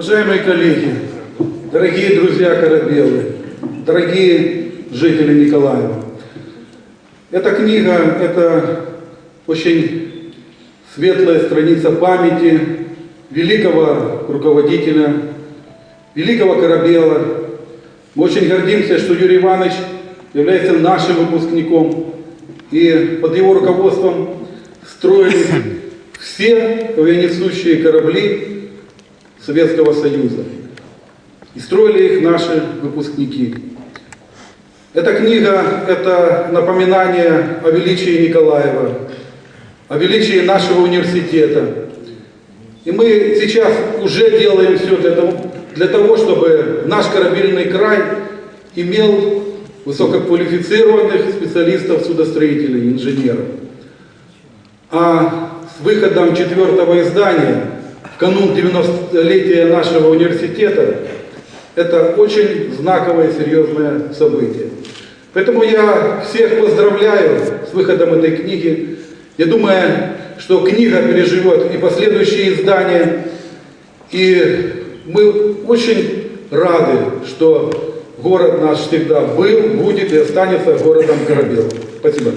Уважаемые коллеги, дорогие друзья Корабелы, дорогие жители Николаева, эта книга – это очень светлая страница памяти великого руководителя, великого Корабела. Мы очень гордимся, что Юрий Иванович является нашим выпускником, и под его руководством строились все военнесущие корабли Советского Союза. И строили их наши выпускники. Эта книга – это напоминание о величии Николаева, о величии нашего университета. И мы сейчас уже делаем все для того, для того чтобы наш корабельный край имел высококвалифицированных специалистов, судостроителей, инженеров. А с выходом четвертого издания канун 90-летия нашего университета это очень знаковое, серьезное событие. Поэтому я всех поздравляю с выходом этой книги. Я думаю, что книга переживет и последующие издания. И мы очень рады, что город наш всегда был, будет и останется городом Корабел. Спасибо.